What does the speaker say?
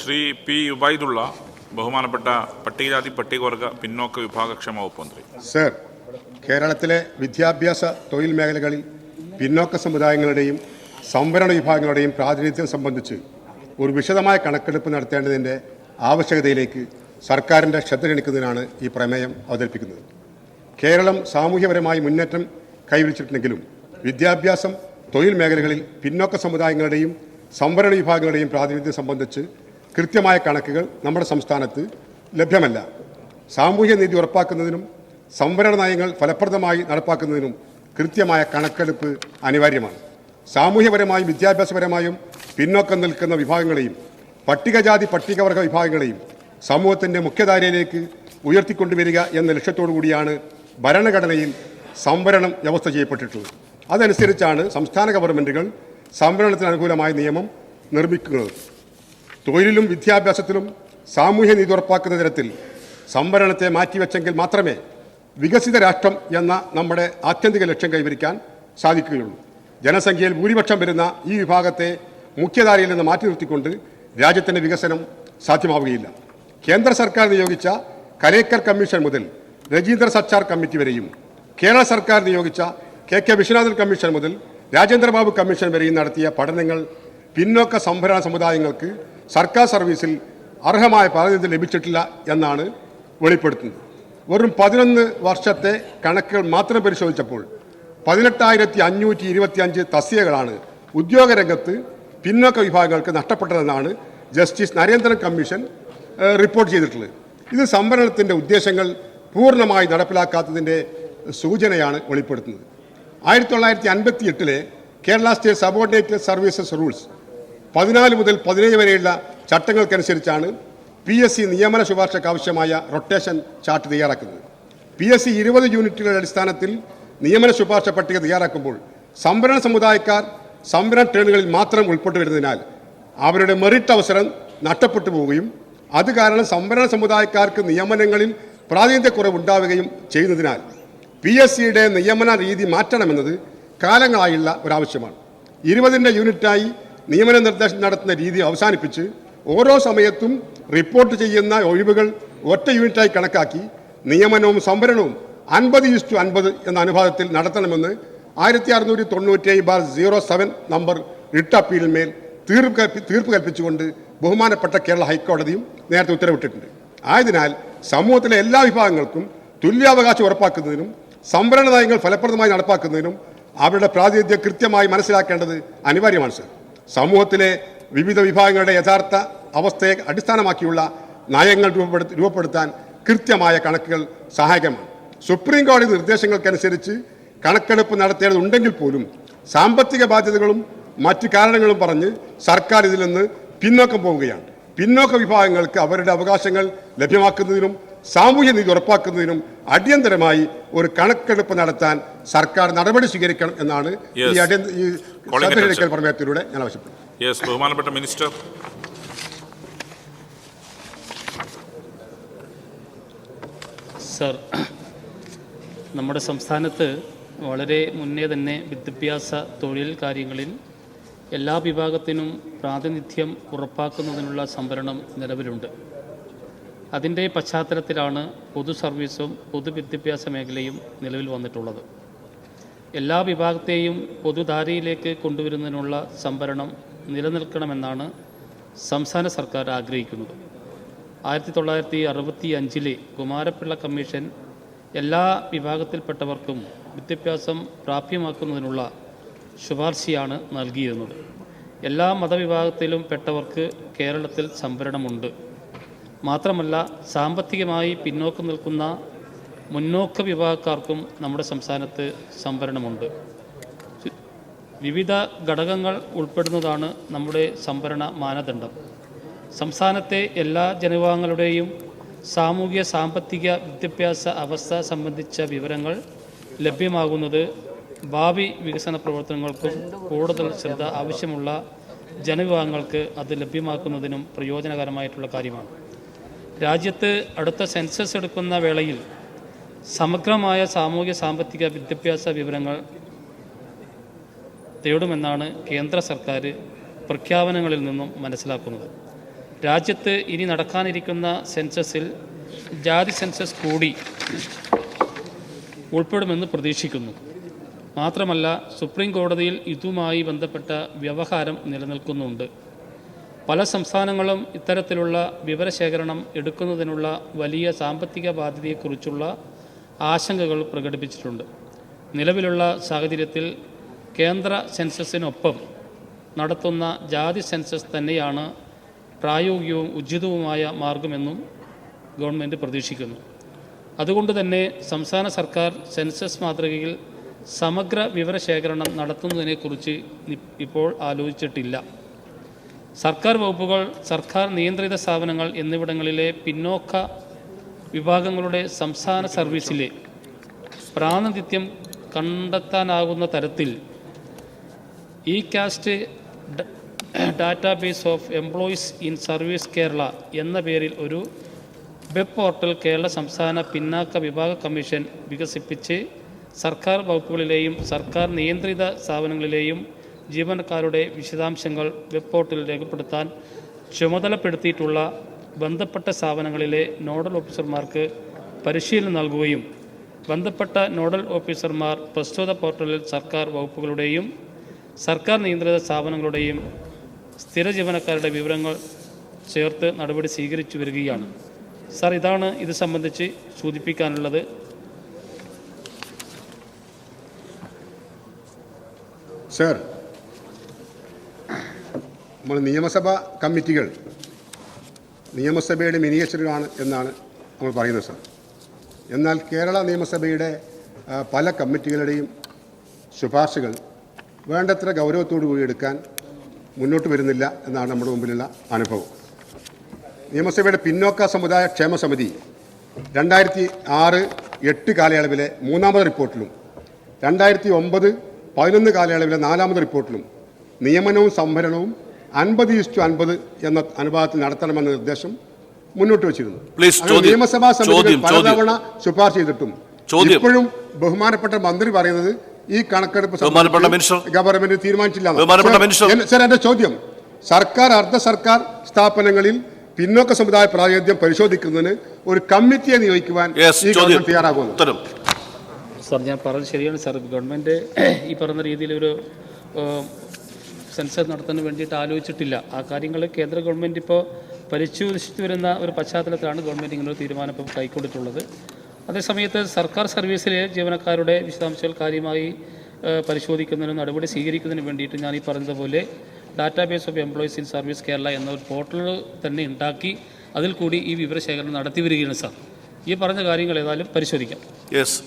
Shri P Ubaidullah ബഹുമാനപ്പെട്ട പട്ടികജാതി പട്ടികവർഗ പിന്നോക്ക വിഭാഗക്ഷേമ വകുപ്പ് മന്ത്രി. സർ കേരളത്തിലെ വിദ്യാഭ്യാസ തൊഴിൽ മേഖലകളിൽ പിന്നോക്ക സമുദായങ്ങളുടെയും സംവരണ വിഭാഗങ്ങളുടെയും പ്രാതിനിധ്യം സംബന്ധിച്ച് ഒരു വിശദമായ കണക്കെടുപ്പ് നടത്തേണ്ടതിന്റെ ആവശ്യകതയിലേക്ക് സർക്കാരിന്റെ ശ്രദ്ധ ക്ഷണിക്കുന്നതിനാണ് ഈ പ്രമേയം അവതരിപ്പിക്കുന്നത്. കേരളം സാമൂഹ്യപരമായി മുന്നേറ്റം കൈവരിച്ചിട്ടുണ്ടെങ്കിലും വിദ്യാഭ്യാസം തൊഴിൽ മേഖലകളിൽ പിന്നോക്ക സമുദായങ്ങളുടെയും സംവരണ വിഭാഗങ്ങളുടെയും പ്രാതിനിധ്യം സംബന്ധിച്ച് കൃത്യമായ കണക്കുകൾ നമ്മുടെ സംസ്ഥാനത്ത് ലഭ്യമല്ല. സാമൂഹ്യ നീതി ഉറപ്പാക്കുന്നതിനും സംവരണ നയങ്ങൾ ഫലപ്രദമായി നടപ്പാക്കുന്നതിനും കൃത്യമായ കണക്കെടുപ്പ് അനിവാര്യമാണ്. സാമൂഹ്യപരമായും വിദ്യാഭ്യാസപരമായും പിന്നോക്കം നിൽക്കുന്ന വിഭാഗങ്ങളെയും പട്ടികജാതി പട്ടികവർഗ വിഭാഗങ്ങളെയും സമൂഹത്തിന്റെ മുഖ്യധാരയിലേക്ക് ഉയർത്തിക്കൊണ്ടുവരിക എന്ന ലക്ഷ്യത്തോടു കൂടിയാണ് ഭരണഘടനയിൽ സംവരണം വ്യവസ്ഥ ചെയ്യപ്പെട്ടിട്ടുള്ളത്. അതനുസരിച്ചാണ് സംസ്ഥാന ഗവൺമെന്റുകൾ സംവരണത്തിന് അനുകൂലമായ നിയമം നിർമ്മിക്കുന്നത്. തൊഴിലിലും വിദ്യാഭ്യാസത്തിലും സാമൂഹ്യ നീതി ഉറപ്പാക്കുന്ന തരത്തിൽ സംവരണത്തെ മാറ്റിവെച്ചെങ്കിൽ മാത്രമേ വികസിത രാഷ്ട്രം എന്ന നമ്മുടെ ആത്യന്തിക ലക്ഷ്യം കൈവരിക്കാൻ സാധിക്കുകയുള്ളൂ. ജനസംഖ്യയിൽ ഭൂരിപക്ഷം വരുന്ന ഈ വിഭാഗത്തെ മുഖ്യധാരയിൽ നിന്ന് മാറ്റി നിർത്തിക്കൊണ്ട് രാജ്യത്തിന്റെ വികസനം സാധ്യമാവുകയില്ല. കേന്ദ്ര സർക്കാർ നിയോഗിച്ച കലേക്കർ കമ്മീഷൻ മുതൽ രജീന്ദ്ര സച്ചാർ കമ്മിറ്റി വരെയും കേരള സർക്കാർ നിയോഗിച്ച കെ കെ വിശ്വനാഥൻ കമ്മീഷൻ മുതൽ രാജേന്ദ്രബാബു കമ്മീഷൻ വരെയും നടത്തിയ പഠനങ്ങൾ പിന്നോക്ക സംഭരണ സമുദായങ്ങൾക്ക് സർക്കാർ സർവീസിൽ അർഹമായ പ്രാതിനിധ്യം ലഭിച്ചിട്ടില്ല എന്നാണ് വെളിപ്പെടുത്തുന്നത്. വെറും പതിനൊന്ന് വർഷത്തെ കണക്കുകൾ മാത്രം പരിശോധിച്ചപ്പോൾ പതിനെട്ടായിരത്തി അഞ്ഞൂറ്റി ഇരുപത്തിയഞ്ച് തസ്തികകളാണ് ഉദ്യോഗരംഗത്ത് പിന്നോക്ക വിഭാഗങ്ങൾക്ക് നഷ്ടപ്പെട്ടതെന്നാണ് ജസ്റ്റിസ് നരേന്ദ്രൻ കമ്മീഷൻ റിപ്പോർട്ട് ചെയ്തിട്ടുള്ളത്. ഇത് സംവരണത്തിന്റെ ഉദ്ദേശങ്ങൾ പൂർണമായി നടപ്പിലാക്കാത്തതിന്റെ സൂചനയാണ് വെളിപ്പെടുത്തുന്നത്. ആയിരത്തി തൊള്ളായിരത്തി അൻപത്തി എട്ടിലെ Kerala state subordinated services rules പതിനാല് മുതൽ പതിനേഴ് വരെയുള്ള ചട്ടങ്ങൾക്കനുസരിച്ചാണ് പി എസ് സി നിയമന ശുപാർശയ്ക്ക് ആവശ്യമായ റൊട്ടേഷൻ ചാർട്ട് തയ്യാറാക്കുന്നത്. പി എസ് സി ഇരുപത് യൂണിറ്റുകളുടെ അടിസ്ഥാനത്തിൽ നിയമന ശുപാർശ പട്ടിക തയ്യാറാക്കുമ്പോൾ സംവരണ സമുദായക്കാർ സംവരണ ട്രെയിനുകളിൽ മാത്രം ഉൾപ്പെട്ടു വരുന്നതിനാൽ അവരുടെ മെറിറ്റ് അവസരം നഷ്ടപ്പെട്ടു പോവുകയും അത് കാരണം സംവരണ സമുദായക്കാർക്ക് നിയമനങ്ങളിൽ പ്രാതിനിധ്യക്കുറവ് ഉണ്ടാവുകയും ചെയ്യുന്നതിനാൽ പി എസ് സിയുടെ നിയമന രീതി മാറ്റണമെന്നത് കാലങ്ങളായുള്ള ഒരാവശ്യമാണ്. ഇരുപതിന്റെ യൂണിറ്റായി നിയമന നിർദ്ദേശം നടത്തുന്ന രീതി അവസാനിപ്പിച്ച് ഓരോ സമയത്തും റിപ്പോർട്ട് ചെയ്യുന്ന ഒഴിവുകൾ ഒറ്റ യൂണിറ്റായി കണക്കാക്കി നിയമനവും സംവരണവും അൻപത് ഈസ്റ്റു അൻപത് എന്ന അനുപാതത്തിൽ നടത്തണമെന്ന് ആയിരത്തി അറുന്നൂറ്റി തൊണ്ണൂറ്റി bar zero seven number writ അപ്പീലിന്മേൽ തീർപ്പ് തീർപ്പ് കൽപ്പിച്ചുകൊണ്ട് ബഹുമാനപ്പെട്ട കേരള ഹൈക്കോടതിയും നേരത്തെ ഉത്തരവിട്ടിട്ടുണ്ട്. ആയതിനാൽ സമൂഹത്തിലെ എല്ലാ വിഭാഗങ്ങൾക്കും തുല്യാവകാശം ഉറപ്പാക്കുന്നതിനും സംവരണ നയങ്ങൾ ഫലപ്രദമായി നടപ്പാക്കുന്നതിനും അവരുടെ പ്രാതിനിധ്യം കൃത്യമായി മനസ്സിലാക്കേണ്ടത് അനിവാര്യമാണ് സർ. സമൂഹത്തിലെ വിവിധ വിഭാഗങ്ങളുടെ യഥാർത്ഥ അവസ്ഥയെ അടിസ്ഥാനമാക്കിയുള്ള നയങ്ങൾ രൂപപ്പെടുത്തി രൂപപ്പെടുത്താൻ കൃത്യമായ കണക്കുകൾ സഹായകമാണ്. സുപ്രീം കോടതി നിർദ്ദേശങ്ങൾക്കനുസരിച്ച് കണക്കെടുപ്പ് നടത്തേണ്ടതുണ്ടെങ്കിൽ പോലും സാമ്പത്തിക ബാധ്യതകളും മറ്റു കാരണങ്ങളും പറഞ്ഞ് സർക്കാർ ഇതിൽ നിന്ന് പിന്നോക്കം പോവുകയാണ്. പിന്നോക്ക വിഭാഗങ്ങൾക്ക് അവരുടെ അവകാശങ്ങൾ ലഭ്യമാക്കുന്നതിനും സാമൂഹ്യ നീതി ഉറപ്പാക്കുന്നതിനും അടിയന്തരമായി ഒരു കണക്കെടുപ്പ് നടത്താൻ സർക്കാർ നടപടി സ്വീകരിക്കണം എന്നാണ് ഈ Yes. അടിയന്തര. പ്രമേയത്തിലൂടെ ഞാൻ ആവശ്യപ്പെടുന്നു യെസ് ബഹുമാനപ്പെട്ട മിനിസ്റ്റർ സർ നമ്മുടെ സംസ്ഥാനത്ത് വളരെ മുന്നേ തന്നെ വിദ്യാഭ്യാസ തൊഴിൽ കാര്യങ്ങളിൽ എല്ലാ വിഭാഗത്തിനും പ്രാതിനിധ്യം ഉറപ്പാക്കുന്നതിനുള്ള സംവരണം നിലവിലുണ്ട് അതിന്റെ പശ്ചാത്തലത്തിലാണ് പൊതു സർവീസും പൊതുവിദ്യാഭ്യാസ മേഖലയും നിലവിൽ വന്നിട്ടുള്ളത്. എല്ലാ വിഭാഗത്തെയും പൊതുധാരയിലേക്ക് കൊണ്ടുവരുന്നതിനുള്ള സംഭരണം നിലനിൽക്കണമെന്നാണ് സംസ്ഥാന സർക്കാർ ആഗ്രഹിക്കുന്നത്. ആയിരത്തി തൊള്ളായിരത്തി അറുപത്തി അഞ്ചിലെ കുമാരപ്പിള്ള കമ്മീഷൻ എല്ലാ വിഭാഗത്തിൽപ്പെട്ടവർക്കും വിദ്യാഭ്യാസം പ്രാപ്യമാക്കുന്നതിനുള്ള ശുപാർശയാണ് നൽകിയിരുന്നത്. എല്ലാ മതവിഭാഗത്തിലും പെട്ടവർക്ക് കേരളത്തിൽ സംവരണമുണ്ട്. മാത്രമല്ല സാമ്പത്തികമായി പിന്നോക്കം നിൽക്കുന്ന മുന്നോക്ക വിഭാഗക്കാർക്കും നമ്മുടെ സംസ്ഥാനത്ത് സംവരണമുണ്ട്. വിവിധ ഘടകങ്ങൾ ഉൾപ്പെടുന്നതാണ് നമ്മുടെ സംവരണ മാനദണ്ഡം. സംസ്ഥാനത്തെ എല്ലാ ജനവിഭാഗങ്ങളുടെയും സാമൂഹ്യ സാമ്പത്തിക വിദ്യാഭ്യാസ അവസ്ഥ സംബന്ധിച്ച വിവരങ്ങൾ ലഭ്യമാകുന്നത് ഭാവി വികസന പ്രവർത്തനങ്ങൾക്കും കൂടുതൽ ശ്രദ്ധ ആവശ്യമുള്ള ജനവിഭാഗങ്ങൾക്ക് അത് ലഭ്യമാക്കുന്നതിനും പ്രയോജനകരമായിട്ടുള്ള കാര്യമാണ്. രാജ്യത്ത് അടുത്ത സെൻസസ് എടുക്കുന്ന വേളയിൽ സമഗ്രമായ സാമൂഹ്യ സാമ്പത്തിക വിദ്യാഭ്യാസ വിവരങ്ങൾ തേടുമെന്നാണ് കേന്ദ്ര സർക്കാർ പ്രഖ്യാപനങ്ങളിൽ നിന്നും മനസ്സിലാക്കുന്നത്. രാജ്യത്ത് ഇനി നടക്കാനിരിക്കുന്ന സെൻസസിൽ ജാതി സെൻസസ് കൂടി ഉൾപ്പെടുമെന്ന് പ്രതീക്ഷിക്കുന്നു. മാത്രമല്ല സുപ്രീം കോടതിയിൽ ഇതുമായി ബന്ധപ്പെട്ട വ്യവഹാരം നിലനിൽക്കുന്നുണ്ട്. പല സംസ്ഥാനങ്ങളും ഇത്തരത്തിലുള്ള വിവരശേഖരണം എടുക്കുന്നതിനുള്ള വലിയ സാമ്പത്തിക ബാധ്യതയെക്കുറിച്ചുള്ള ആശങ്കകൾ പ്രകടിപ്പിച്ചിട്ടുണ്ട്. നിലവിലുള്ള സാഹചര്യത്തിൽ കേന്ദ്ര സെൻസസിനൊപ്പം നടത്തുന്ന ജാതി സെൻസസ് തന്നെയാണ് പ്രായോഗികവും ഉചിതവുമായ മാർഗമെന്നും ഗവൺമെന്റ് പ്രതീക്ഷിക്കുന്നു. അതുകൊണ്ട് തന്നെ സംസ്ഥാന സർക്കാർ സെൻസസ് മാതൃകയിൽ സമഗ്ര വിവരശേഖരണം നടത്തുന്നതിനെക്കുറിച്ച് ഇപ്പോൾ ആലോചിച്ചിട്ടില്ല. സർക്കാർ വകുപ്പുകൾ സർക്കാർ നിയന്ത്രിത സ്ഥാപനങ്ങൾ എന്നിവിടങ്ങളിലെ പിന്നോക്ക വിഭാഗങ്ങളുടെ സംസ്ഥാന സർവീസിലെ പ്രാതിനിധ്യം കണ്ടെത്താനാകുന്ന തരത്തിൽ E caste database of employees in service Kerala എന്ന പേരിൽ ഒരു വെബ് പോർട്ടൽ കേരള സംസ്ഥാന പിന്നാക്ക വിഭാഗ കമ്മീഷൻ വികസിപ്പിച്ച് സർക്കാർ വകുപ്പുകളിലെയും സർക്കാർ നിയന്ത്രിത സ്ഥാപനങ്ങളിലെയും ജീവനക്കാരുടെ വിശദാംശങ്ങൾ വെബ് പോർട്ടലിൽ രേഖപ്പെടുത്താൻ ചുമതലപ്പെടുത്തിയിട്ടുള്ള ബന്ധപ്പെട്ട സ്ഥാപനങ്ങളിലെ നോഡൽ ഓഫീസർമാർക്ക് പരിശീലനം നൽകുകയും ബന്ധപ്പെട്ട നോഡൽ ഓഫീസർമാർ പ്രസ്തുത പോർട്ടലിൽ സർക്കാർ വകുപ്പുകളുടെയും സർക്കാർ നിയന്ത്രിത സ്ഥാപനങ്ങളുടെയും സ്ഥിര ജീവനക്കാരുടെ വിവരങ്ങൾ ചേർത്ത് നടപടി സ്വീകരിച്ചു വരികയാണ്. സാർ ഇതാണ് ഇത് സംബന്ധിച്ച് സൂചിപ്പിക്കാനുള്ളത്. സർ നമ്മൾ നിയമസഭാ കമ്മിറ്റികൾ നിയമസഭയുടെ മിനിയേച്ചറുകളാണ് എന്നാണ് നമ്മൾ പറയുന്നത് സർ. എന്നാൽ കേരള നിയമസഭയുടെ പല കമ്മിറ്റികളുടെയും ശുപാർശകൾ വേണ്ടത്ര ഗൗരവത്തോടു കൂടി എടുക്കാൻ മുന്നോട്ട് വരുന്നില്ല എന്നാണ് നമ്മുടെ മുമ്പിലുള്ള അനുഭവം. നിയമസഭയുടെ പിന്നോക്ക സമുദായ ക്ഷേമ സമിതി രണ്ടായിരത്തി ആറ് എട്ട് കാലയളവിലെ മൂന്നാമത് റിപ്പോർട്ടിലും രണ്ടായിരത്തി ഒമ്പത് പതിനൊന്ന് കാലയളവിലെ നാലാമത് റിപ്പോർട്ടിലും നിയമനവും സംഭരണവും അൻപത് ഇസ്റ്റു അൻപത് എന്ന അനുപാതത്തിൽ നടത്തണമെന്ന നിർദ്ദേശം മുന്നോട്ട് വെച്ചിരുന്നു ചോദ്യം. നിയമസഭാ സമിതി ചോദ്യം, ചോദ്യം. പലതവണ ശുപാർശ ചെയ്തിട്ടും ഇപ്പോഴും ബഹുമാനപ്പെട്ട മന്ത്രി പറയുന്നത് ഈ കണക്കെടുപ്പ് ഗവൺമെന്റ് തീരുമാനിച്ചില്ല. സർ. എന്റെ ചോദ്യം സർക്കാർ അർദ്ധ സർക്കാർ സ്ഥാപനങ്ങളിൽ പിന്നോക്ക സമുദായ പ്രാതിനിധ്യം പരിശോധിക്കുന്നതിന് ഒരു കമ്മിറ്റിയെ നിയോഗിക്കുവാൻ ഈ ഗവൺമെന്റ് തയ്യാറാകുന്നു സാർ ഞാൻ പറഞ്ഞത് ശരിയാണ് സാർ ഗവൺമെന്റ് ഈ പറഞ്ഞ രീതിയിലൊരു ഏഹ്, സെൻസസ് നടത്താൻ വേണ്ടിയിട്ട് ആലോചിച്ചിട്ടില്ല. ആ കാര്യങ്ങൾ കേന്ദ്ര ഗവൺമെന്റ് ഇപ്പോൾ പരിശോധിച്ചിട്ട് വരുന്ന ഒരു പശ്ചാത്തലത്തിലാണ് ഗവൺമെന്റ് ഇങ്ങനെ ഒരു തീരുമാനം ഇപ്പോൾ കൈക്കൊണ്ടിട്ടുള്ളത്. അതേസമയത്ത് സർക്കാർ സർവീസിലെ ജീവനക്കാരുടെ വിശദാംശങ്ങൾ കാര്യമായി പരിശോധിക്കുന്നതിനും നടപടി സ്വീകരിക്കുന്നതിനും വേണ്ടിയിട്ട് ഞാൻ ഈ പറഞ്ഞതുപോലെ database of employees in service Kerala എന്ന ഒരു പോർട്ടൽ തന്നെ ഉണ്ടാക്കി അതിൽ കൂടി ഈ വിവരശേഖരണം നടത്തി വരികയാണ് സാർ. ഈ പറഞ്ഞ കാര്യങ്ങൾ ഏതായാലും പരിശോധിക്കാം. യെസ്.